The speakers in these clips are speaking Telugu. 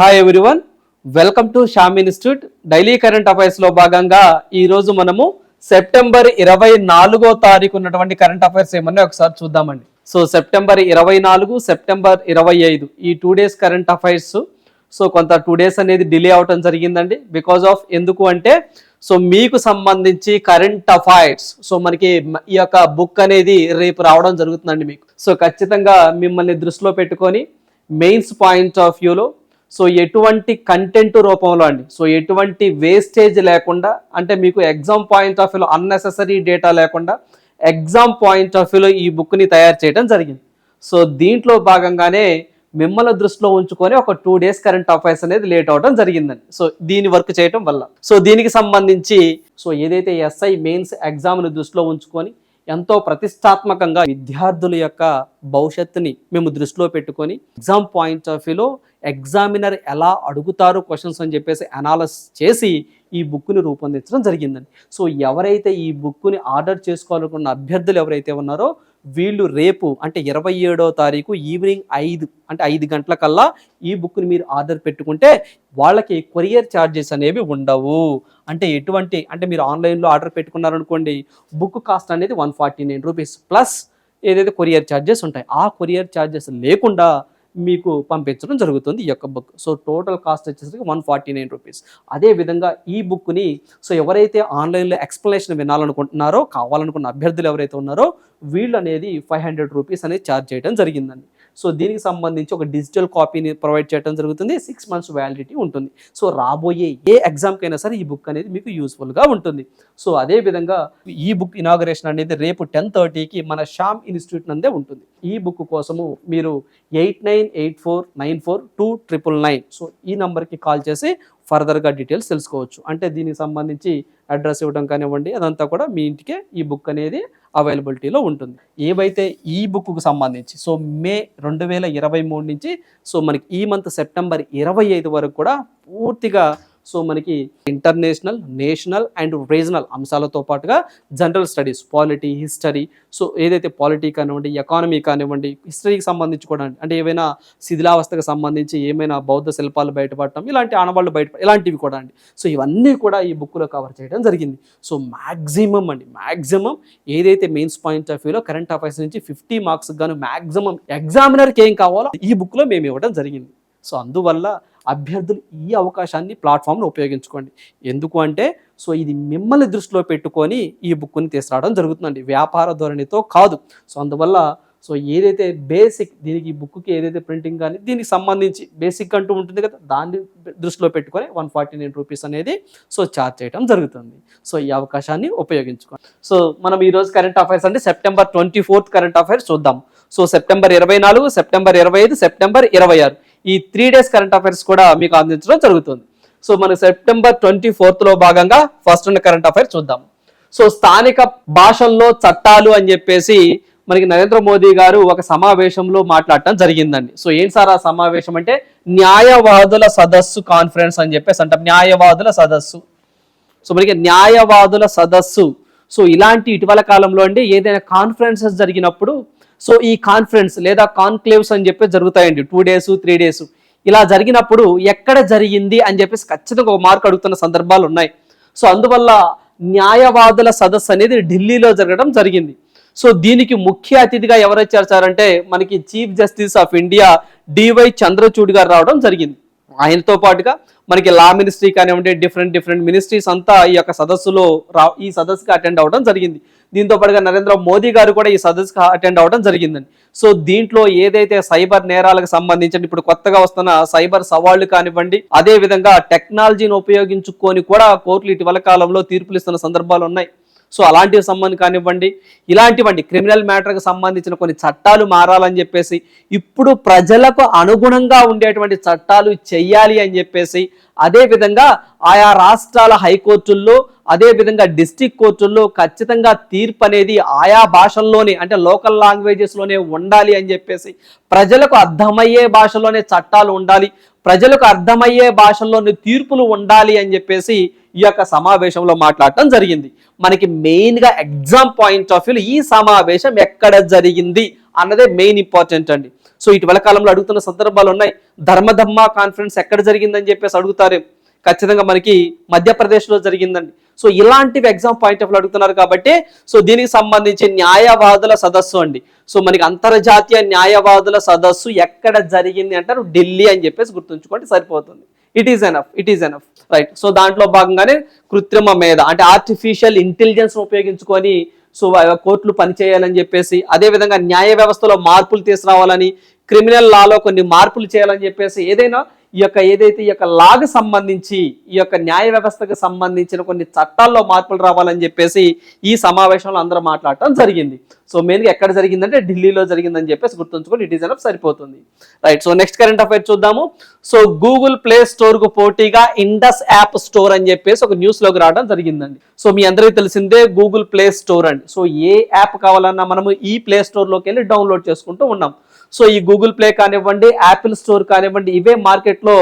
Hi everyone welcome to Sham institute daily current అఫైర్స్లో భాగంగా ఈ రోజు మనము సెప్టెంబర్ ఇరవై నాలుగో తారీఖు ఉన్నటువంటి కరెంట్ అఫైర్స్ ఏమన్నా ఒకసారి చూద్దామండి. సో సెప్టెంబర్ ఇరవై నాలుగు సెప్టెంబర్ ఇరవై ఐదు ఈ two days current affairs so కొంత టూ డేస్ అనేది డిలే అవటం జరిగిందండి. బికాజ్ ఆఫ్ ఎందుకు అంటే సో మీకు సంబంధించి కరెంట్ అఫైర్స్ సో మనకి ఈ యొక్క బుక్ అనేది రేపు రావడం జరుగుతుందండి మీకు. సో ఖచ్చితంగా మిమ్మల్ని దృష్టిలో పెట్టుకొని మెయిన్స్ పాయింట్ ఆఫ్ వ్యూలో సో ఎటువంటి కంటెంట్ రూపంలో అండి. సో ఎటువంటి వేస్టేజ్ లేకుండా అంటే మీకు ఎగ్జామ్ పాయింట్ ఆఫ్ వ్యూలో అన్నెసెసరీ డేటా లేకుండా ఎగ్జామ్ పాయింట్ ఆఫ్ వ్యూలో ఈ బుక్ని తయారు చేయడం జరిగింది. సో దీంట్లో భాగంగానే మిమ్మల్ని దృష్టిలో ఉంచుకొని ఒక టూ డేస్ కరెంట్ అఫైర్స్ అనేది లేట్ అవడం జరిగిందండి. సో దీని వర్క్ చేయటం వల్ల. సో దీనికి సంబంధించి సో ఏదైతే ఎస్ఐ మెయిన్స్ ఎగ్జామ్ని దృష్టిలో ఉంచుకొని ఎంతో ప్రతిష్టాత్మకంగా విద్యార్థుల యొక్క భవిష్యత్తుని మేము దృష్టిలో పెట్టుకొని ఎగ్జామ్ పాయింట్ ఆఫ్ వ్యూలో ఎగ్జామినర్ ఎలా అడుగుతారు క్వశ్చన్స్ అని చెప్పేసి అనాలసిస్ చేసి ఈ బుక్ని రూపొందించడం జరిగిందండి. సో ఎవరైతే ఈ బుక్ని ఆర్డర్ చేసుకోవాలనుకున్న అభ్యర్థులు ఎవరైతే ఉన్నారో వీళ్ళు రేపు అంటే ఇరవై ఏడో తారీఖు ఈవినింగ్ ఐదు అంటే ఐదు గంటల కల్లా ఈ బుక్ని మీరు ఆర్డర్ పెట్టుకుంటే వాళ్ళకి కొరియర్ ఛార్జెస్ అనేవి ఉండవు. అంటే ఎటువంటి అంటే మీరు ఆన్లైన్లో ఆర్డర్ పెట్టుకున్నారనుకోండి బుక్ కాస్ట్ అనేది one forty nine rupees plus ఏదైతే కొరియర్ ఛార్జెస్ ఉంటాయి ఆ కొరియర్ ఛార్జెస్ లేకుండా మీకు పంపించడం జరుగుతుంది ఈ యొక్క బుక్ సో టోటల్ కాస్ట్ వచ్చేసరికి వన్ ఫార్టీ నైన్ రూపీస్ అదే విధంగా ఈ బుక్ని సో ఎవరైతే ఆన్లైన్లో ఎక్స్ప్లెనేషన్ వినాలనుకుంటున్నారో కావాలనుకున్న అభ్యర్థులు ఎవరైతే ఉన్నారో వీళ్ళు అనేది ఫైవ్ హండ్రెడ్ రూపీస్ అనేది ఛార్జ్ చేయడం జరిగిందండి. సో దీనికి సంబంధించి ఒక డిజిటల్ కాపీని ప్రొవైడ్ చేయడం జరుగుతుంది. సిక్స్ మంత్స్ వ్యాలిడిటీ ఉంటుంది. సో రాబోయే ఏ ఎగ్జామ్కైనా సరే ఈ బుక్ అనేది మీకు యూస్ఫుల్గా ఉంటుంది. సో అదే విధంగా ఈ బుక్ ఇనాగరేషన్ అనేది రేపు టెన్ థర్టీకి మన శ్యామ్ ఇన్స్టిట్యూట్ నందే ఉంటుంది. ఈ బుక్ కోసము మీరు eight nine eight four nine four two triple nine so ఈ నంబర్కి కాల్ చేసి ఫర్దర్గా డీటెయిల్స్ తెలుసుకోవచ్చు. అంటే దీనికి సంబంధించి అడ్రస్ ఇవ్వడం కానివ్వండి అదంతా కూడా మీ ఇంటికే ఈ బుక్ అనేది అవైలబిలిటీలో ఉంటుంది. ఏవైతే ఈ బుక్కు సంబంధించి సో మే రెండు వేల ఇరవై మూడు నుంచి సో మనకి ఈ మంత్ సెప్టెంబర్ ఇరవై ఐదు వరకు కూడా పూర్తిగా సో మనకి ఇంటర్నేషనల్ నేషనల్ అండ్ రీజనల్ అంశాలతో పాటుగా general studies polity history so ఏదైతే పాలిటీ కానివ్వండి ఎకానమీ కానివ్వండి హిస్టరీకి సంబంధించి కూడా అంటే ఏవైనా శిథిలావస్థకు సంబంధించి ఏమైనా బౌద్ధ శిల్పాలు బయటపడటం ఇలాంటి ఆనవాళ్ళు బయట ఇలాంటివి కూడా అండి. సో ఇవన్నీ కూడా ఈ బుక్లో కవర్ చేయడం జరిగింది. సో మ్యాక్సిమం అండి మ్యాక్సిమం ఏదైతే మెయిన్స్ పాయింట్ ఆఫ్ వ్యూలో కరెంట్ అఫైర్స్ నుంచి ఫిఫ్టీ మార్క్స్ గాను మ్యాక్సిమం ఎగ్జామినర్కి ఏం కావాలో ఈ బుక్లో మేము ఇవ్వడం జరిగింది. సో అందువల్ల అభ్యర్థులు ఈ అవకాశాన్ని ప్లాట్ఫామ్ను ఉపయోగించుకోండి. ఎందుకు అంటే సో ఇది మిమ్మల్ని దృష్టిలో పెట్టుకొని ఈ బుక్ని తీసుకురావడం జరుగుతుందండి. వ్యాపార ధోరణితో కాదు. సో అందువల్ల సో ఏదైతే బేసిక్ దీనికి ఈ బుక్కి ఏదైతే ప్రింటింగ్ కానీ దీనికి సంబంధించి బేసిక్ అంటూ ఉంటుంది కదా దాన్ని దృష్టిలో పెట్టుకొని వన్ ఫార్టీ నైన్ రూపీస్ అనేది సో ఛార్జ్ చేయడం జరుగుతుంది. సో ఈ అవకాశాన్ని ఉపయోగించుకోండి. సో మనం ఈరోజు కరెంట్ అఫైర్స్ అంటే September twenty fourth current affairs చూద్దాం. సో సెప్టెంబర్ ఇరవై నాలుగు సెప్టెంబర్ ఇరవై ఐదు సెప్టెంబర్ ఇరవై ఆరు. ఈ త్రీ డేస్ కరెంట్ అఫైర్స్ కూడా మీకు అందించడం జరుగుతుంది. సో మన సెప్టెంబర్ ట్వంటీ ఫోర్త్లో భాగంగా ఫస్ట్ ఉన్న కరెంట్ అఫైర్స్ చూద్దాం. సో స్థానిక భాషల్లో చట్టాలు అని చెప్పేసి మనకి నరేంద్ర మోదీ గారు ఒక సమావేశంలో మాట్లాడటం జరిగిందండి. సో ఏం సార్ ఆ సమావేశం అంటే న్యాయవాదుల సదస్సు కాన్ఫరెన్స్ అని చెప్పేసి అంటాం. న్యాయవాదుల సదస్సు. సో మనకి న్యాయవాదుల సదస్సు. సో ఇలాంటి ఇటీవల కాలంలో అండి ఏదైనా కాన్ఫరెన్సెస్ జరిగినప్పుడు సో ఈ కాన్ఫరెన్స్ లేదా కాన్క్లేవ్స్ అని చెప్పి జరుగుతాయండి. టూ డేస్ త్రీ డేస్ ఇలా జరిగినప్పుడు ఎక్కడ జరిగింది అని చెప్పేసి ఖచ్చితంగా ఒక మార్క్ అడుగుతున్న సందర్భాలు ఉన్నాయి. సో అందువల్ల న్యాయవాదుల సదస్సు అనేది ఢిల్లీలో జరగడం జరిగింది. సో దీనికి ముఖ్య అతిథిగా ఎవరు వచ్చారు మనకి chief justice of India DY Chandrachud garu రావడం జరిగింది. ఆయనతో పాటుగా మనకి లా మినిస్ట్రీ కానివ్వండి డిఫరెంట్ డిఫరెంట్ మినిస్ట్రీస్ అంతా ఈ యొక్క సదస్సులో రా ఈ సదస్సుకి అటెండ్ అవ్వడం జరిగింది. దీంతో పాటుగా నరేంద్ర మోదీ గారు కూడా ఈ సదస్సుకు అటెండ్ అవ్వడం జరిగిందండి. సో దీంట్లో ఏదైతే సైబర్ నేరాలకు సంబంధించిన ఇప్పుడు కొత్తగా వస్తున్న సైబర్ సవాళ్ళు కానివ్వండి అదే విధంగా టెక్నాలజీని ఉపయోగించుకొని కూడా కోర్టులు ఇటీవల కాలంలో తీర్పులు ఇస్తున్న సందర్భాలు ఉన్నాయి. సో అలాంటివి సంబంధం కానివ్వండి ఇలాంటివండి క్రిమినల్ మ్యాటర్కి సంబంధించిన కొన్ని చట్టాలు మారాలని చెప్పేసి ఇప్పుడు ప్రజలకు అనుగుణంగా ఉండేటువంటి చట్టాలు చెయ్యాలి అని చెప్పేసి అదే విధంగా ఆయా రాష్ట్రాల హైకోర్టుల్లో అదే విధంగా డిస్టిక్ కోర్టుల్లో ఖచ్చితంగా తీర్పు అనేది ఆయా భాషల్లోనే అంటే లోకల్ లాంగ్వేజెస్లోనే ఉండాలి అని చెప్పేసి ప్రజలకు అర్థమయ్యే భాషలోనే చట్టాలు ఉండాలి ప్రజలకు అర్థమయ్యే భాషల్లోని తీర్పులు ఉండాలి అని చెప్పేసి ఈ యొక్క సమావేశంలో మాట్లాడటం జరిగింది. మనకి మెయిన్గా ఎగ్జామ్ పాయింట్ ఆఫ్ వ్యూలో ఈ సమావేశం ఎక్కడ జరిగింది అన్నదే మెయిన్ ఇంపార్టెంట్ అండి. సో ఇటీవల కాలంలో అడుగుతున్న సందర్భాలు ఉన్నాయి ధర్మధమ్మ కాన్ఫరెన్స్ ఎక్కడ జరిగిందని చెప్పేసి అడుగుతారు ఖచ్చితంగా మనకి మధ్యప్రదేశ్లో జరిగిందండి. సో ఇలాంటివి ఎగ్జామ్ పాయింట్ ఆఫ్ అడుగుతున్నారు కాబట్టి సో దీనికి సంబంధించి న్యాయవాదుల సదస్సు అండి. సో మనకి అంతర్జాతీయ న్యాయవాదుల సదస్సు ఎక్కడ జరిగింది అంటారు? ఢిల్లీ అని చెప్పేసి గుర్తుంచుకోండి సరిపోతుంది. It is enough it is enough right so దాంట్లో భాగంగానే కృత్రిమ మేధ అంటే ఆర్టిఫిషియల్ ఇంటెలిజెన్స్ ఉపయోగించుకొని సో కోర్టులు పనిచేయాలని చెప్పేసి అదేవిధంగా న్యాయ వ్యవస్థలో మార్పులు తీసుకురావాలని క్రిమినల్ లాలో కొన్ని మార్పులు చేయాలని చెప్పేసి ఏదైనా ఈ యొక్క ఏదైతే ఈ యొక్క లాగ్ సంబంధించి ఈ యొక్క న్యాయ వ్యవస్థకు సంబంధించిన కొన్ని చట్టాల్లో మార్పులు రావాలని చెప్పేసి ఈ సమావేశంలో అందరూ మాట్లాడటం జరిగింది. సో మెయిన్గా ఎక్కడ జరిగిందంటే ఢిల్లీలో జరిగిందని చెప్పేసి గుర్తుంచుకొని ఇట్ ఈస్ ఎనఫ్ సరిపోతుంది. Right so next current affair చూద్దాము. సో గూగుల్ ప్లే స్టోర్కు పోటీగా ఇండస్ యాప్ స్టోర్ అని చెప్పేసి ఒక న్యూస్లోకి రావడం జరిగిందండి. సో మీ అందరికీ తెలిసిందే గూగుల్ ప్లే స్టోర్ అండి. సో ఏ యాప్ కావాలన్నా మనము ఈ ప్లే స్టోర్లోకి వెళ్ళి డౌన్లోడ్ చేసుకుంటూ ఉన్నాం. సో ఈ గూగుల్ ప్లే కానివ్వండి యాపిల్ స్టోర్ కానివ్వండి ఇవే మార్కెట్లో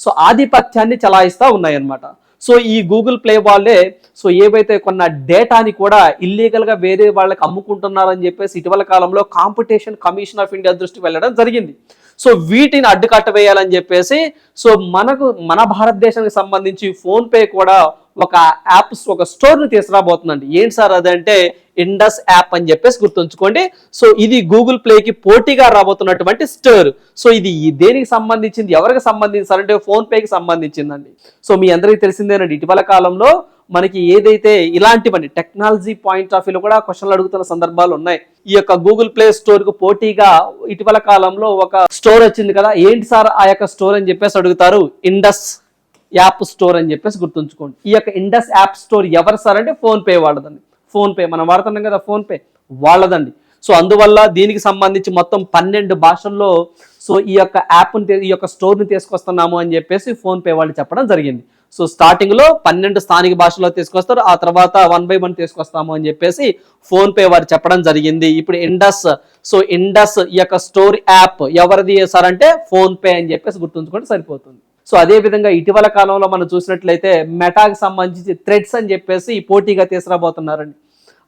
సో ఆధిపత్యాన్ని చలాయిస్తూ ఉన్నాయన్నమాట. సో ఈ గూగుల్ ప్లే వాళ్ళే సో ఏవైతే కొన్న డేటాని కూడా ఇల్లీగల్గా వేరే వాళ్ళకి అమ్ముకుంటున్నారని చెప్పేసి ఇటీవల కాలంలో కాంపిటీషన్ కమిషన్ ఆఫ్ ఇండియా దృష్టి వెళ్ళడం జరిగింది. సో వీటిని అడ్డుకట్ట వేయాలని చెప్పేసి సో మనకు మన భారతదేశానికి సంబంధించి ఫోన్పే కూడా ఒక యాప్ ఒక స్టోర్ని తీసుకురాబోతుందండి. ఏంటి సార్ అదంటే ఇండస్ యాప్ అని చెప్పేసి గుర్తుంచుకోండి. సో ఇది గూగుల్ ప్లేకి పోటీగా రాబోతున్నటువంటి స్టోర్ సో ఇది దేనికి సంబంధించింది ఎవరికి సంబంధించి సార్ అంటే ఫోన్ పేకి సంబంధించిందండి. సో మీ అందరికీ తెలిసిందేనండి ఇటీవల కాలంలో మనకి ఏదైతే ఇలాంటివన్నీ టెక్నాలజీ పాయింట్ ఆఫ్ వ్యూలో కూడా క్వశ్చన్లు అడుగుతున్న సందర్భాలు ఉన్నాయి. ఈ యొక్క గూగుల్ ప్లే స్టోర్కు పోటీగా ఇటీవల కాలంలో ఒక స్టోర్ వచ్చింది కదా ఏంటి సార్ ఆ యొక్క స్టోర్ అని చెప్పేసి అడుగుతారు ఇండస్ యాప్ స్టోర్ అని చెప్పేసి గుర్తుంచుకోండి. ఈ యొక్క ఇండస్ యాప్ స్టోర్ ఎవరు సార్ అంటే PhonePe PhonePe PhonePe మనం వాడుతున్నాం కదా ఫోన్ పే వాళ్ళదండి. సో అందువల్ల దీనికి సంబంధించి మొత్తం పన్నెండు భాషల్లో సో ఈ యొక్క యాప్ని ఈ యొక్క స్టోర్ని తీసుకొస్తున్నాము అని చెప్పేసి ఫోన్ పే వాళ్ళు చెప్పడం జరిగింది. సో స్టార్టింగ్లో పన్నెండు స్థానిక భాషలో తీసుకొస్తారు. ఆ తర్వాత వన్ బై వన్ తీసుకొస్తాము అని చెప్పేసి ఫోన్ పే వారు చెప్పడం జరిగింది. ఇప్పుడు ఇండస్ సో ఇండస్ ఈ యొక్క స్టోర్ యాప్ ఎవరిది సార్ అంటే ఫోన్ పే అని చెప్పేసి గుర్తుంచుకుంటే సరిపోతుంది. సో అదే విధంగా ఇటీవల కాలంలో మనం చూసినట్లయితే మెటాకి సంబంధించి థ్రెడ్స్ అని చెప్పేసి పోటీగా తీసుకురాబోతున్నారండి.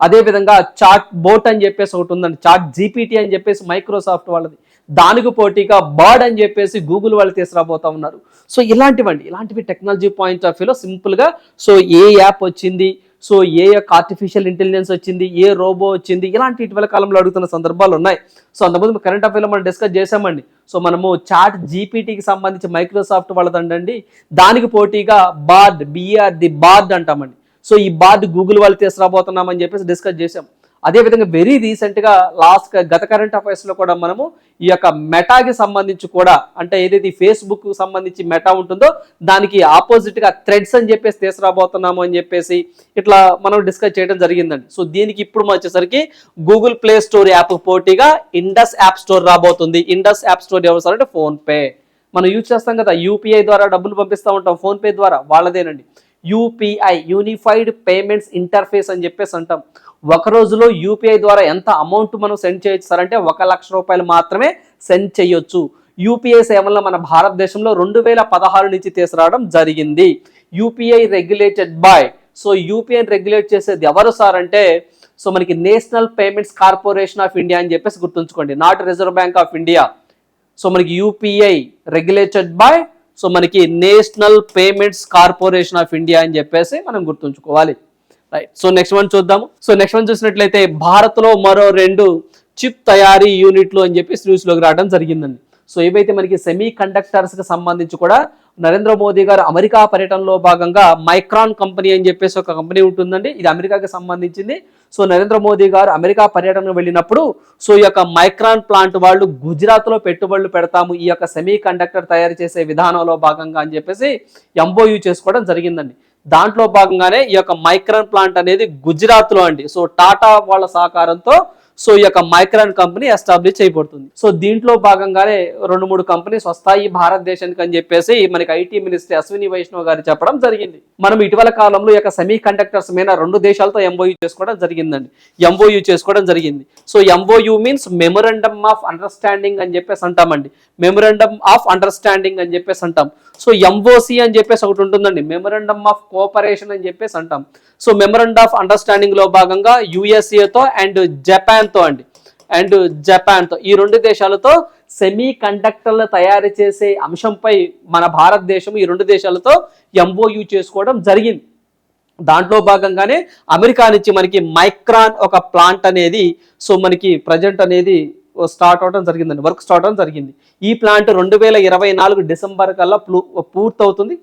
అదేవిధంగా చాట్ బోట్ అని చెప్పేసి ఒకటి ఉందండి. చాట్ జీపీటీ అని చెప్పేసి మైక్రోసాఫ్ట్ వాళ్ళది. దానికి పోటీగా బర్డ్ అని చెప్పేసి గూగుల్ వాళ్ళు తీసుకురాబోతా ఉన్నారు. సో ఇలాంటివండి. ఇలాంటివి టెక్నాలజీ పాయింట్ ఆఫ్ వ్యూలో సింపుల్గా సో ఏ యాప్ వచ్చింది? సో ఏ యొక్క ఆర్టిఫిషియల్ ఇంటెలిజెన్స్ వచ్చింది ఏ రోబో వచ్చింది ఇలాంటి ఇటీవల కాలంలో అడుగుతున్న సందర్భాలు ఉన్నాయి. సో అంతకుముందు కరెంట్ అఫైర్లో మనం డిస్కస్ చేసామండి సో మనము చాట్ జీపీటీకి సంబంధించి మైక్రోసాఫ్ట్ వాళ్ళదండి దానికి పోటీగా బార్డ్ బిఆర్ ది బార్డ్ అంటామండి. సో ఈ బార్డ్ గూగుల్ వాళ్ళు తీసుకురాబోతున్నామని చెప్పేసి డిస్కస్ చేసాం అదేవిధంగా వెరీ రీసెంట్గా లాస్ట్ గత కరెంట్ అఫైర్స్లో కూడా మనము ఈ యొక్క మెటాకి సంబంధించి కూడా అంటే ఏదైతే ఫేస్బుక్ సంబంధించి మెటా ఉంటుందో దానికి ఆపోజిట్గా థ్రెడ్స్ అని చెప్పేసి తీసుకురాబోతున్నాము అని చెప్పేసి ఇట్లా మనం డిస్కస్ చేయడం జరిగిందండి. సో దీనికి ఇప్పుడు వచ్చేసరికి గూగుల్ ప్లే స్టోర్ యాప్ పోటీగా ఇండస్ యాప్ స్టోర్ రాబోతుంది. ఇండస్ యాప్ స్టోర్ ఎవరు సార్ అంటే ఫోన్పే మనం యూజ్ చేస్తాం కదా యూపీఐ ద్వారా డబ్బులు పంపిస్తూ ఉంటాం ఫోన్పే ద్వారా వాళ్ళదేనండి. యూపీఐ యూనిఫైడ్ పేమెంట్స్ ఇంటర్ఫేస్ అని చెప్పేసి అంటాం. ఒక రోజులో యూపీఐ ద్వారా ఎంత అమౌంట్ మనం సెండ్ చేయొచ్చు? సార్ అంటే ఒక లక్ష రూపాయలు మాత్రమే సెండ్ చేయొచ్చు. యూపీఐ సేవలను మన భారతదేశంలో రెండు వేల పదహారు నుంచి తీసుకురావడం జరిగింది. UPI regulated by so UPI regulate చేసేది ఎవరు సార్ అంటే సో మనకి national payments corporation of India అని చెప్పేసి గుర్తుంచుకోండి. Not reserve bank of India. So మనకి యూపీఐ రెగ్యులేటెడ్ బై సో మనకి national payments corporation of India అని చెప్పేసి మనం గుర్తుంచుకోవాలి. రైట్ సో నెక్స్ట్ వన్ చూద్దాము. సో నెక్స్ట్ వన్ చూసినట్లయితే భారత్లో మరో రెండు చిప్ తయారీ యూనిట్లు అని చెప్పి న్యూస్లోకి రావడం జరిగిందండి. సో ఏవైతే మనకి సెమీ కండక్టర్స్కి సంబంధించి కూడా నరేంద్ర మోదీ గారు అమెరికా పర్యటనలో భాగంగా మైక్రాన్ కంపెనీ అని చెప్పేసి ఒక కంపెనీ ఉంటుందండి. ఇది అమెరికాకి సంబంధించింది. సో నరేంద్ర మోదీ గారు అమెరికా పర్యటన వెళ్ళినప్పుడు సో ఈ యొక్క మైక్రాన్ ప్లాంట్ వాళ్ళు గుజరాత్లో పెట్టుబడులు పెడతాము. ఈ యొక్క సెమీ కండక్టర్ తయారు చేసే విధానంలో భాగంగా అని చెప్పేసి ఎంబోయూ చేసుకోవడం జరిగిందండి. దాంట్లో భాగంగానే ఈ యొక్క మైక్రాన్ ప్లాంట్ అనేది గుజరాత్లో అండి. సో టాటా వాళ్ళ సహకారంతో సో ఈ యొక్క మైక్రాన్ కంపెనీ ఎస్టాబ్లిష్ చేయబడుతుంది. సో దీంట్లో భాగంగానే రెండు మూడు కంపెనీస్ వస్తాయి భారతదేశానికి అని చెప్పేసి మనకి ఐటీ మినిస్టర్ అశ్విని వైష్ణవ్ గారు చెప్పడం జరిగింది. మనం ఇటీవల కాలంలో ఈ యొక్క సెమీ కండక్టర్స్ మీద రెండు దేశాలతో ఎంఓయూ చేసుకోవడం జరిగిందండి. ఎంఓయూ చేసుకోవడం జరిగింది. So MOU means memorandum of understanding అని చెప్పేసి అంటామండి. మెమొరండమ్ ఆఫ్ అండర్స్టాండింగ్ అని చెప్పేసి అంటాం. సో ఎంఓసి అని చెప్పేసి ఒకటి ఉంటుందండి. మెమొరండమ్ ఆఫ్ కోఆపరేషన్ అని చెప్పేసి అంటాం. సో మెమరండ్ ఆఫ్ అండర్స్టాండింగ్లో భాగంగా యుఎస్ఏతో అండ్ జపాన్తో అండి. అండ్ జపాన్తో ఈ రెండు దేశాలతో సెమీ కండక్టర్లు తయారు చేసే అంశంపై మన భారతదేశం ఈ రెండు దేశాలతో ఎంఓయూ చేసుకోవడం జరిగింది. దాంట్లో భాగంగానే అమెరికా నుంచి మనకి మైక్రాన్ ఒక ప్లాంట్ అనేది సో మనకి ప్రజెంట్ అనేది స్టార్ట్ అవడం జరిగిందండి. వర్క్ స్టార్ట్ అవడం జరిగింది. ఈ ప్లాంట్ రెండు వేల ఇరవై నాలుగు డిసెంబర్ కల్లా పూర్తవుతుంది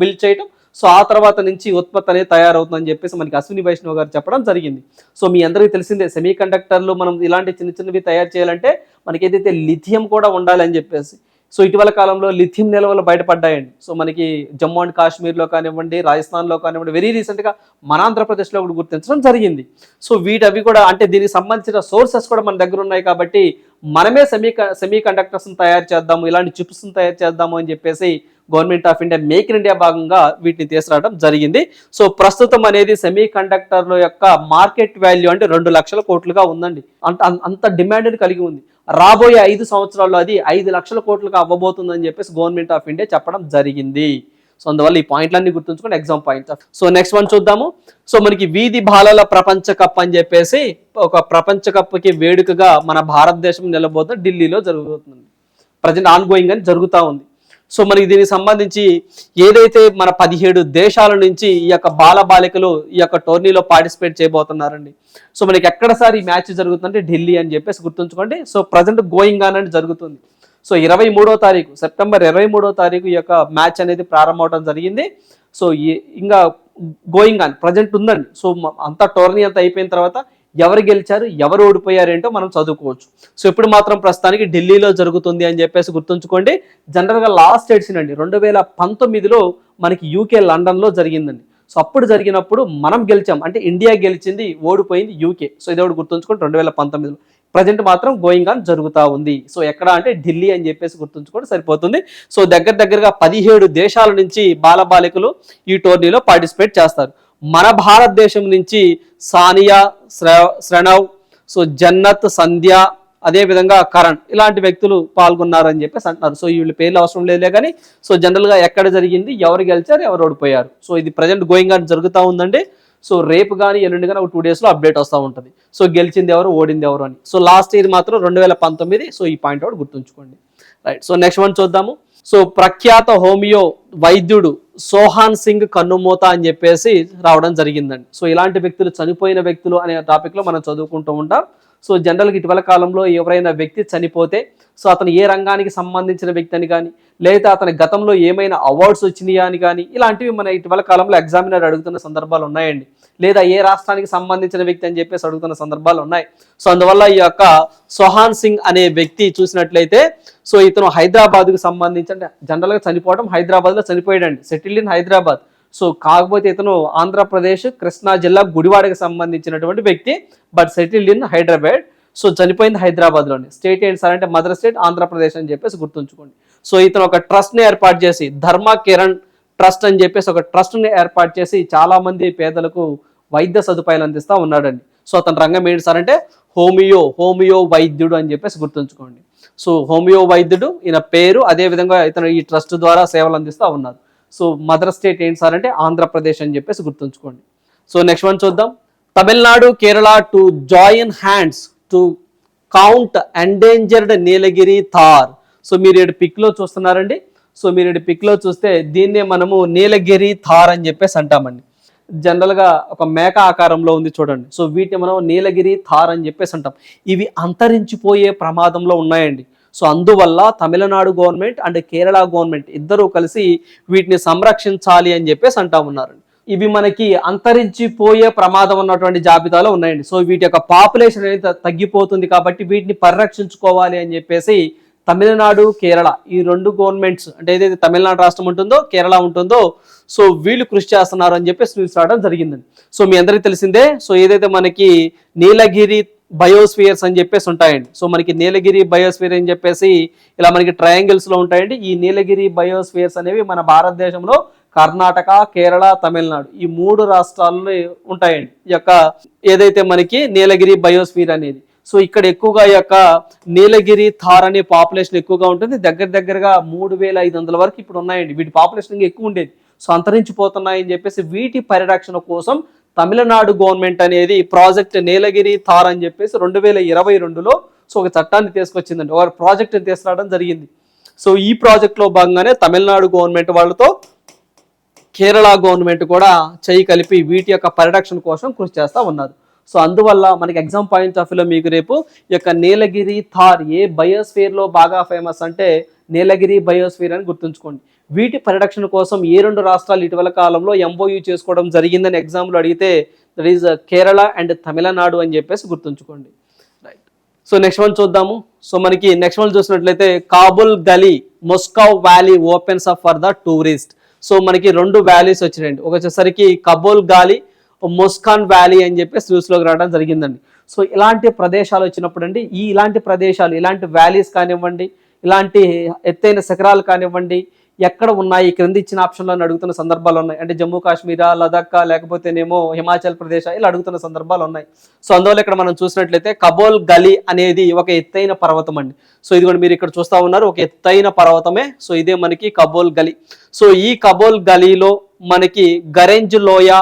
బిల్డ్ చేయడం సో ఆ తర్వాత నుంచి ఉత్పత్తి అనేది తయారవుతుందని చెప్పేసి మనకి అశ్విని వైష్ణవ్ గారు చెప్పడం జరిగింది. సో మీ అందరికీ తెలిసిందే సెమీ కండక్టర్లు మనం ఇలాంటి చిన్న చిన్నవి తయారు చేయాలంటే మనకి ఏదైతే లిథియం కూడా ఉండాలి అని చెప్పేసి. సో ఇటీవల కాలంలో లిథియం నిల్వలు బయటపడ్డాయండి. సో మనకి జమ్మూ అండ్ కాశ్మీర్లో కానివ్వండి రాజస్థాన్లో కానివ్వండి వెరీ రీసెంట్గా మన ఆంధ్రప్రదేశ్లో కూడా గుర్తించడం జరిగింది. సో వీటవి కూడా అంటే దీనికి సంబంధించిన సోర్సెస్ కూడా మన దగ్గర ఉన్నాయి కాబట్టి మనమే సెమీ సెమీ కండక్టర్స్ని తయారు చేద్దాము ఇలాంటి చిప్స్ని తయారు చేద్దాము అని చెప్పేసి government of India make in India భాగంగా వీటిని తీసుకురావడం జరిగింది. సో ప్రస్తుతం అనేది సెమీ కండక్టర్ల యొక్క మార్కెట్ వాల్యూ అంటే రెండు లక్షల కోట్లుగా ఉందండి. అంత అంత డిమాండ్ కలిగి ఉంది. రాబోయే ఐదు సంవత్సరాల్లో అది ఐదు లక్షల కోట్లుగా అవ్వబోతుందని చెప్పేసి గవర్నమెంట్ ఆఫ్ ఇండియా చెప్పడం జరిగింది. సో అందువల్ల ఈ పాయింట్లన్నీ గుర్తుంచుకొని exam points so next one చూద్దాము. సో మనకి వీధి బాలల ప్రపంచ కప్ అని చెప్పేసి ఒక ప్రపంచ కప్కి వేడుకగా మన భారతదేశం నిలబోతుంది ఢిల్లీలో జరుగుతుంది. ప్రజెంట్ ఆన్ గోయింగ్ అని జరుగుతూ ఉంది. సో మనకి దీనికి సంబంధించి ఏదైతే మన పదిహేడు దేశాల నుంచి ఈ యొక్క బాల బాలికలు ఈ యొక్క టోర్నీలో పార్టిసిపేట్ చేయబోతున్నారండి. సో మనకి ఎక్కడసారి ఈ మ్యాచ్ జరుగుతుందంటే ఢిల్లీ అని చెప్పేసి గుర్తుంచుకోండి. సో ప్రజెంట్ గోయింగ్ ఆన్ అని జరుగుతుంది. సో ఇరవై మూడో తారీఖు సెప్టెంబర్ ఇరవై మూడో తారీఖు ఈ యొక్క మ్యాచ్ అనేది ప్రారంభం అవడం జరిగింది. సో ఇంకా గోయింగ్ ఆన్ ప్రజెంట్ ఉందండి. సో అంతా టోర్నీ అంతా అయిపోయిన తర్వాత ఎవరు గెలిచారు ఎవరు ఓడిపోయారేంటో మనం చదువుకోవచ్చు. సో ఇప్పుడు మాత్రం ప్రస్తుతానికి ఢిల్లీలో జరుగుతుంది అని చెప్పేసి గుర్తుంచుకోండి. జనరల్గా లాస్ట్ ఎడిషన్ అండి. రెండు వేల పంతొమ్మిదిలో మనకి యూకే లండన్లో జరిగిందండి. సో అప్పుడు జరిగినప్పుడు మనం గెలిచాం. అంటే ఇండియా గెలిచింది ఓడిపోయింది యూకే సో ఇది ఒకటి గుర్తుంచుకోండి రెండు వేల పంతొమ్మిదిలో. ప్రజెంట్ మాత్రం గోయింగ్ ఆన్ జరుగుతూ ఉంది. సో ఎక్కడ అంటే ఢిల్లీ అని చెప్పేసి గుర్తుంచుకోండి సరిపోతుంది. సో దగ్గర దగ్గరగా పదిహేడు దేశాల నుంచి బాలబాలికలు ఈ టోర్నీలో పార్టిసిపేట్ చేస్తారు. మన భారతదేశం నుంచి సానియా శ్రణవ్ సో జన్నత్ సంధ్య అదేవిధంగా కరణ్ ఇలాంటి వ్యక్తులు పాల్గొన్నారని చెప్పేసి అంటున్నారు. సో వీళ్ళ పేర్లు అవసరం లేదులే కానీ సో జనరల్గా ఎక్కడ జరిగింది ఎవరు గెలిచారు ఎవరు ఓడిపోయారు. సో ఇది ప్రజెంట్ గోయింగ్ అని జరుగుతూ ఉందండి. సో రేపు కానీ ఎల్లుండి కానీ ఒక టూ డేస్లో అప్డేట్ వస్తూ ఉంటుంది. సో గెలిచింది ఎవరు ఓడింది ఎవరు అని. సో లాస్ట్ ఇయర్ మాత్రం రెండు వేల పంతొమ్మిది సో ఈ పాయింట్ అవుట్ గుర్తుంచుకోండి. రైట్ సో నెక్స్ట్ వన్ చూద్దాము. సో ప్రఖ్యాత హోమియో వైద్యుడు సోహాన్ సింగ్ కన్నుమూత అని చెప్పేసి రావడం జరిగిందండి. సో ఇలాంటి వ్యక్తులు చనిపోయిన వ్యక్తులు అనే టాపిక్లో మనం చదువుకుంటూ ఉంటాం. సో జనరల్గా ఇటీవల కాలంలో ఎవరైనా వ్యక్తి చనిపోతే సో అతను ఏ రంగానికి సంబంధించిన వ్యక్తి అని కానీ లేదా అతని గతంలో ఏమైనా అవార్డ్స్ వచ్చినాయా అని కానీ ఇలాంటివి మన ఇటీవల కాలంలో ఎగ్జామినర్ అడుగుతున్న సందర్భాలు ఉన్నాయండి. లేదా ఏ రాష్ట్రానికి సంబంధించిన వ్యక్తి అని చెప్పేసి అడుగుతున్న సందర్భాలు ఉన్నాయి. సో అందువల్ల ఈ యొక్క సోహాన్ సింగ్ అనే వ్యక్తి చూసినట్లయితే సో ఇతను హైదరాబాద్కు సంబంధించి అంటే జనరల్గా చనిపోవడం హైదరాబాద్లో చనిపోయాడండి. Settle in Hyderabad. సో కాకపోతే ఇతను ఆంధ్రప్రదేశ్ కృష్ణా జిల్లా గుడివాడకి సంబంధించినటువంటి వ్యక్తి but settled in Hyderabad. So చనిపోయింది హైదరాబాద్లోనే. స్టేట్ ఏంటి సార్ అంటే మదర్ స్టేట్ ఆంధ్రప్రదేశ్ అని చెప్పేసి గుర్తుంచుకోండి. సో ఇతను ఒక ట్రస్ట్ని ఏర్పాటు చేసి ధర్మ కిరణ్ ట్రస్ట్ అని చెప్పేసి ఒక ట్రస్ట్ని ఏర్పాటు చేసి చాలామంది పేదలకు వైద్య సదుపాయాలు అందిస్తూ ఉన్నాడండి. సో అతని రంగం ఏంటి సార్ అంటే హోమియో హోమియో వైద్యుడు అని చెప్పేసి గుర్తుంచుకోండి. సో హోమియో వైద్యుడు ఈయన పేరు అదేవిధంగా ఇతను ఈ ట్రస్ట్ ద్వారా సేవలు అందిస్తూ ఉన్నారు. సో మదర్ స్టేట్ ఏంటి సార్ అంటే ఆంధ్రప్రదేశ్ అని చెప్పేసి గుర్తుంచుకోండి. సో నెక్స్ట్ వన్ చూద్దాం. Tamil Nadu Kerala to join hands to count endangered Nilgiri tahr. So మీరు ఏడు పిక్లో చూస్తున్నారండి. సో మీరు ఇక్కడ పిక్లో చూస్తే దీన్నే మనము నీలగిరి థార్ అని చెప్పేసి అంటామండి. జనరల్గా ఒక మేక ఆకారంలో ఉంది చూడండి. సో వీటిని మనం నీలగిరి థార్ అని చెప్పేసి అంటాం. ఇవి అంతరించిపోయే ప్రమాదంలో ఉన్నాయండి. సో అందువల్ల Tamil Nadu government and Kerala government ఇద్దరూ కలిసి వీటిని సంరక్షించాలి అని చెప్పేసి అంటా ఉన్నారండి ఇవి మనకి అంతరించిపోయే ప్రమాదం ఉన్నటువంటి జాబితాలో ఉన్నాయండి. సో వీటి యొక్క పాపులేషన్ అనేది తగ్గిపోతుంది కాబట్టి వీటిని పరిరక్షించుకోవాలి అని చెప్పేసి తమిళనాడు కేరళ ఈ రెండు గవర్నమెంట్స్ అంటే ఏదైతే తమిళనాడు రాష్ట్రం ఉంటుందో కేరళ ఉంటుందో సో వీళ్ళు కృషి చేస్తున్నారు అని చెప్పేసి న్యూస్ రావడం జరిగిందండి. సో మీ అందరికీ తెలిసిందే సో ఏదైతే మనకి నీలగిరి బయోస్ఫియర్స్ అని చెప్పేసి ఉంటాయండి. సో మనకి నీలగిరి బయోస్ఫియర్ అని చెప్పేసి ఇలా మనకి ట్రయాంగిల్స్లో ఉంటాయండి. ఈ నీలగిరి బయోస్ఫియర్స్ అనేవి మన భారతదేశంలో కర్ణాటక కేరళ తమిళనాడు ఈ మూడు రాష్ట్రాల్లో ఉంటాయండి. ఈ యొక్క ఏదైతే మనకి నీలగిరి బయోస్ఫియర్ అనేది సో ఇక్కడ ఎక్కువగా ఈ యొక్క నీలగిరి థార్ అనే పాపులేషన్ ఎక్కువగా ఉంటుంది. దగ్గర దగ్గరగా మూడు వేల ఐదు వందల వరకు ఇప్పుడు ఉన్నాయండి. వీటి పాపులేషన్ ఎక్కువ ఉండేది. సో అంతరించిపోతున్నాయని చెప్పేసి వీటి పరిరక్షణ కోసం తమిళనాడు గవర్నమెంట్ అనేది ప్రాజెక్ట్ నీలగిరి థార్ అని చెప్పేసి రెండు వేల ఇరవై రెండులో సో ఒక చట్టాన్ని తీసుకొచ్చిందండి. ఒక ప్రాజెక్ట్ని తీసుకురావడం జరిగింది. సో ఈ ప్రాజెక్ట్లో భాగంగానే తమిళనాడు గవర్నమెంట్ వాళ్ళతో కేరళ గవర్నమెంట్ కూడా చేయి కలిపి వీటి యొక్క పరిరక్షణ కోసం కృషి చేస్తూ ఉన్నారు. సో అందువల్ల మనకి ఎగ్జామ్ పాయింట్ ఆఫ్ వ్యూలో మీకు రేపు ఈ యొక్క నీలగిరి థార్ ఏ బయోస్ఫియర్లో బాగా ఫేమస్ అంటే నీలగిరి బయోస్ఫియర్ అని గుర్తుంచుకోండి. వీటి పరిరక్షణ కోసం ఏ రెండు రాష్ట్రాలు ఇటీవల కాలంలో ఎంఓయూ చేసుకోవడం జరిగిందని ఎగ్జామ్లో అడిగితే that is Kerala and Tamil Nadu అని చెప్పేసి గుర్తుంచుకోండి. రైట్ సో నెక్స్ట్ వన్ చూద్దాము. సో మనకి నెక్స్ట్ వన్ చూసినట్లయితే కాబుల్ గలీ మొస్కౌ valley opens up for the tourist so మనకి రెండు వ్యాలీస్ వచ్చినాయండి. ఒక వచ్చేసరికి కబోల్ గాలి మొస్కాన్ వ్యాలీ అని చెప్పేసి న్యూస్లోకి రావడం జరిగిందండి. సో ఇలాంటి ప్రదేశాలు వచ్చినప్పుడు అండి ఈ ఇలాంటి ప్రదేశాలు ఇలాంటి వ్యాలీస్ కానివ్వండి ఇలాంటి ఎత్తైన శిఖరాలు కానివ్వండి ఎక్కడ ఉన్నాయి క్రింద ఇచ్చిన ఆప్షన్లో అడుగుతున్న సందర్భాలు ఉన్నాయి. అంటే జమ్మూ కాశ్మీరా లదాఖా లేకపోతేనేమో హిమాచల్ ప్రదేశ్ ఇలా అడుగుతున్న సందర్భాలు ఉన్నాయి. సో అందువల్ల ఇక్కడ మనం చూసినట్లయితే కబోల్ గలీ అనేది ఒక ఎత్తైన పర్వతం అండి. సో ఇది కూడా మీరు ఇక్కడ చూస్తా ఉన్నారు ఒక ఎత్తైన పర్వతమే. సో ఇదే మనకి కబోల్ గలీ. సో ఈ కబోల్ గలీలో మనకి గరెంజ్ లోయ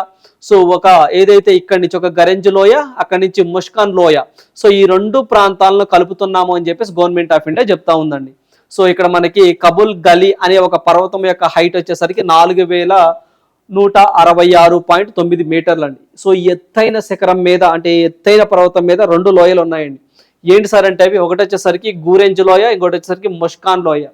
సో ఒక ఏదైతే ఇక్కడి నుంచి ఒక గరెంజ్ లోయ అక్కడి నుంచి ముష్కాన్ లోయ. సో ఈ రెండు ప్రాంతాలను కలుపుతున్నాము అని చెప్పేసి గవర్నమెంట్ ఆఫ్ ఇండియా చెప్తా ఉందండి. సో ఇక్కడ మనకి కబుల్ గలీ అనే ఒక పర్వతం యొక్క హైట్ వచ్చేసరికి నాలుగు వేల నూట అరవై ఆరు పాయింట్ తొమ్మిది మీటర్లు అండి సో ఎత్తైన శిఖరం మీద అంటే ఎత్తైన పర్వతం మీద రెండు లోయలు ఉన్నాయండి. ఏంటి సార్ అంటే అవి? ఒకటి వచ్చేసరికి గూరెంజ్ లోయ ఇంకోటి వచ్చేసరికి ముష్కాన్ లోయ.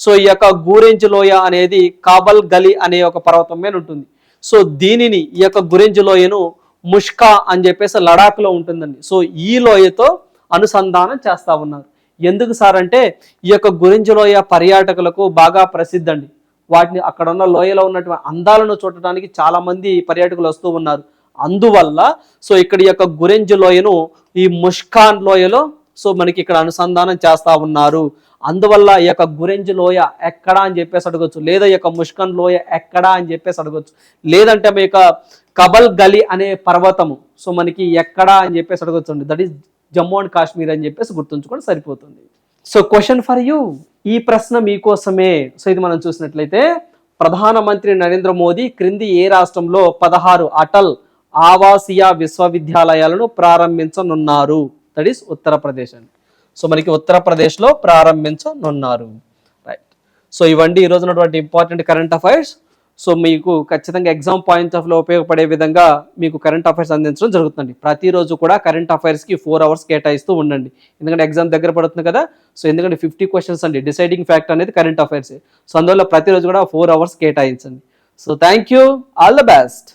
సో ఈ యొక్క గూరెంజ్ లోయ అనేది కాబల్ గలి అనే ఒక పర్వతం మీద ఉంటుంది. సో దీనిని ఈ యొక్క గురెంజ్ లోయను ముష్కా అని చెప్పేసి లడాఖ్లో ఉంటుందండి. సో ఈ లోయతో అనుసంధానం చేస్తూ ఉన్నారు. ఎందుకు సార్ అంటే ఈ యొక్క గురించి లోయ పర్యాటకులకు బాగా ప్రసిద్ధండి. వాటిని అక్కడ ఉన్న లోయలో ఉన్నటువంటి అందాలను చూడటానికి చాలామంది పర్యాటకులు వస్తూ ఉన్నారు. అందువల్ల సో ఇక్కడ ఈ యొక్క గురెంజ్ లోయను ఈ ముష్కాన్ లోయలో సో మనకి ఇక్కడ అనుసంధానం చేస్తూ ఉన్నారు. అందువల్ల ఈ యొక్క గురెంజ్ లోయ ఎక్కడా అని చెప్పేసి అడగొచ్చు. లేదా ఈ యొక్క ముష్కన్ లోయ ఎక్కడా అని చెప్పేసి అడగొచ్చు. లేదంటే మీ యొక్క కబల్ గలి అనే పర్వతము. సో మనకి ఎక్కడా అని చెప్పేసి అడగొచ్చు that is Jammu and Kashmir అని చెప్పేసి గుర్తుంచుకొని సరిపోతుంది. So question for you. ఈ ప్రశ్న మీకోసమే. సో ఇది మనం చూసినట్లయితే ప్రధానమంత్రి నరేంద్ర మోదీ క్రింది ఏ రాష్ట్రంలో పదహారు అటల్ ఆవాసీయ విశ్వవిద్యాలయాలను ప్రారంభించనున్నారు? దట్ ఈస్ ఉత్తరప్రదేశ్ అండి సో మనకి ఉత్తరప్రదేశ్లో ప్రారంభించనున్నారు. రైట్ సో ఇవండి ఈ ఉన్నటువంటి ఇంపార్టెంట్ కరెంట్ అఫైర్స్ సో మీకు ఖచ్చితంగా ఎగ్జామ్ పాయింట్ ఆఫ్లో ఉపయోగపడే విధంగా మీకు కరెంట్ అఫైర్స్ అందించడం జరుగుతుంది ప్రతిరోజు కూడా కరెంట్ అఫైర్స్కి ఫోర్ అవర్స్ కేటాయిస్తూ ఉండండి. ఎందుకంటే ఎగ్జామ్ దగ్గర పడుతుంది కదా. సో ఎందుకంటే ఫిఫ్టీ క్వశ్చన్స్ అండి. డిసైడింగ్ ఫ్యాక్ట్ అనేది కరెంట్ అఫైర్స్ సో అందువల్ల ప్రతిరోజు కూడా ఫోర్ అవర్స్ కేటాయించండి. So thank you all the best